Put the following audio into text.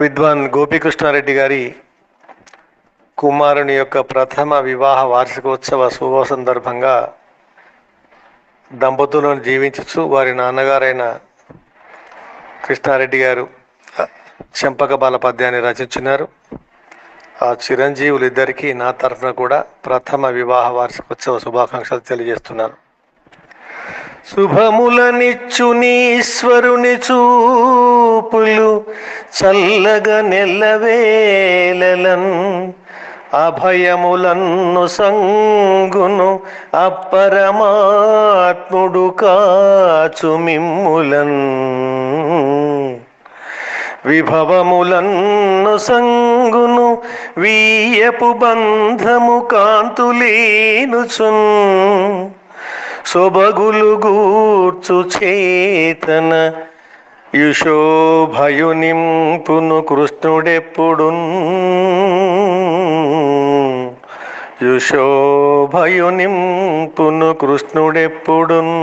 విద్వాన్ గోపీకృష్ణారెడ్డి గారి కుమారుని యొక్క ప్రథమ వివాహ వార్షికోత్సవ శుభ సందర్భంగా దంపతులను జీవించచ్చు వారి నాన్నగారైన కృష్ణారెడ్డి గారు చెంపక బాల పద్యాన్ని రచించినారు. ఆ చిరంజీవులు ఇద్దరికీ నా తరఫున కూడా ప్రథమ వివాహ వార్షికోత్సవ శుభాకాంక్షలు తెలియజేస్తున్నాను. శుభములనిచ్చు నీశ్వరుని చూపులు చల్లగా నెల్లవేలలన్ అభయములన్ను సంగును అప్పరమాత్ముడు కాచు మిమ్ములన్. విభవములన్ను సంగును వీయపు బంధము కాంతులీనుచున్. శోభగులు గూర్చు చేతన యుషోభయునింపును కృష్ణుడెప్పుడున్ యుషోభయునింపును కృష్ణుడెప్పుడున్